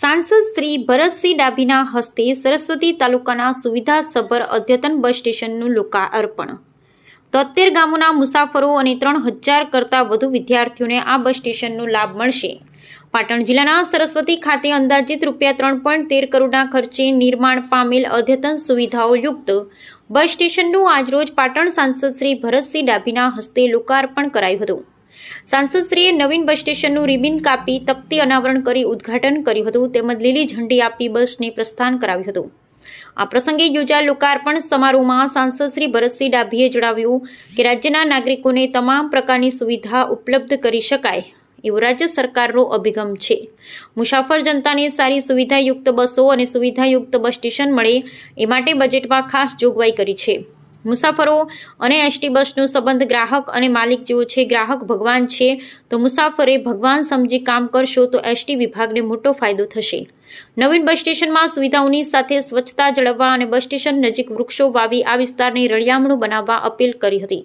સાંસદ શ્રી ભરતસિંહ ડાભીના હસ્તે સરસ્વતી તાલુકાના સુવિધાસભર અદ્યતન બસ સ્ટેશનનું લોકાર્પણ. તોતેર ગામોના મુસાફરો અને ત્રણ હજાર કરતાં વધુ વિદ્યાર્થીઓને આ બસ સ્ટેશનનો લાભ મળશે. પાટણ જિલ્લાના સરસ્વતી ખાતે અંદાજિત રૂપિયા ત્રણ પોઈન્ટ તેર કરોડના ખર્ચે નિર્માણ પામેલ અદ્યતન સુવિધાઓ યુક્ત બસ સ્ટેશનનું આજરોજ પાટણ સાંસદ શ્રી ભરતસિંહ ડાભીના હસ્તે લોકાર્પણ કરાયું હતું. સાંસદશ્રીએ નવીન બસ સ્ટેશનનું રિબિન કાપી તકતી અનાવરણ કરી ઉદ્ઘાટન કર્યું હતું, તેમજ લીલી ઝંડી આપી બસને પ્રસ્થાન કરાવ્યું હતું. આ પ્રસંગે યોજાયેલ લોકાર્પણ સમારોહમાં સાંસદ શ્રી ભરતસિંહ ડાભીએ જણાવ્યું કે રાજ્યના નાગરિકોને તમામ પ્રકારની સુવિધા ઉપલબ્ધ કરી શકાય એવો રાજ્ય સરકારનો અભિગમ છે. મુસાફર જનતાને સારી સુવિધાયુક્ત બસો અને સુવિધાયુક્ત બસ સ્ટેશન મળે એ માટે બજેટમાં ખાસ જોગવાઈ કરી છે. મુસાફરો અને એસટી બસનો સંબંધ ગ્રાહક અને માલિક જેવો છે. ગ્રાહક ભગવાન છે. તો મુસાફરે ભગવાન સમજી કામ કરશો તો એસટી વિભાગને મોટો ફાયદો થશે. નવીન બસ સ્ટેશનમાં સુવિધાઓની સાથે સ્વચ્છતા જળવવા અને બસ સ્ટેશન નજીક વૃક્ષો વાવી આ વિસ્તારને રળિયામણું બનાવવા અપીલ કરી હતી.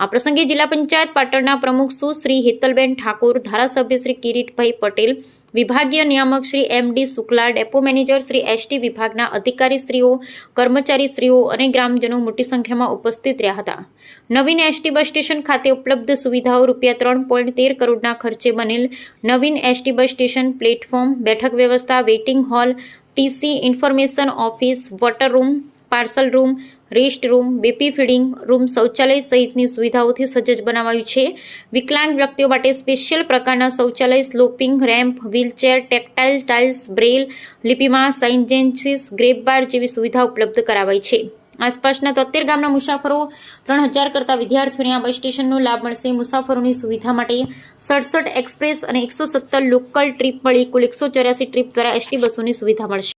આ પ્રસંગે જિલ્લા પંચાયત પાટણના પ્રમુખ સુશ્રી હેતલબેન ઠાકોર, ધારાસભ્ય શ્રી કિરીટભાઈ પટેલ, વિભાગીય નિયામક Shri M D Shukla, depot manager Shri ST વિભાગના અધિકારીશ્રીઓ, કર્મચારીશ્રીઓ અને ગ્રામજનો મોટી સંખ્યામાં ઉપસ્થિત રહ્યા હતા. નવીન એસટી બસ સ્ટેશન ખાતે ઉપલબ્ધ સુવિધાઓ રૂપિયા ત્રણ પોઈન્ટ તેર કરોડના ખર્ચે બનેલ નવીન એસટી બસ સ્ટેશન પ્લેટફોર્મ, બેઠક વ્યવસ્થા waiting hall TC information office water room parcel room rest room baby feeding room શૌચાલય સહિતની સુવિધાઓથી સજ્જ બનાવાયું છે. વિકલાંગ વ્યક્તિઓ માટે સ્પેશિયલ પ્રકારના શૌચાલય sloping ramp wheelchair tactile tiles Braille, લિપિમાં signages grab bar જેવી સુવિધા ઉપલબ્ધ કરાવાઈ છે. આસપાસના તોતેર ગામના મુસાફરો, ત્રણ હજાર કરતા વિદ્યાર્થીઓને આ બસ સ્ટેશનનો લાભ મળશે. મુસાફરોની સુવિધા માટે સડસઠ એક્સપ્રેસ અને એકસો લોકલ ટ્રીપ મળી. કુલ એકસો ટ્રીપ દ્વારા એસટી બસોની સુવિધા મળશે.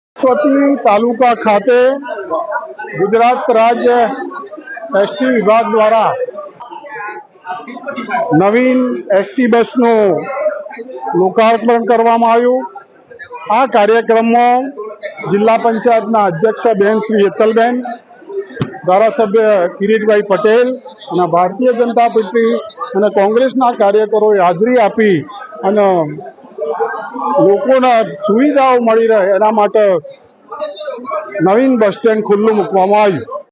તાલુકા ખાતે ગુજરાત રાજ્ય એસટી વિભાગ દ્વારા નવીન એસટી બસનું લોકાર્પણ કરવામાં આવ્યું. આ કાર્યક્રમમાં જિલ્લા પંચાયતના અધ્યક્ષ બેન શ્રી હેતલબેન ધારાસભ્ય કિરીટભાઈ પટેલ અને ભારતીય જનતા પાર્ટી અને કોંગ્રેસના કાર્યકરોએ હાજરી આપી અને લોકોને સુવિધાઓ મળી રહે એના માટે નવીન બસ સ્ટેન્ડ ખુલ્લું મૂકવામાં આવ્યું.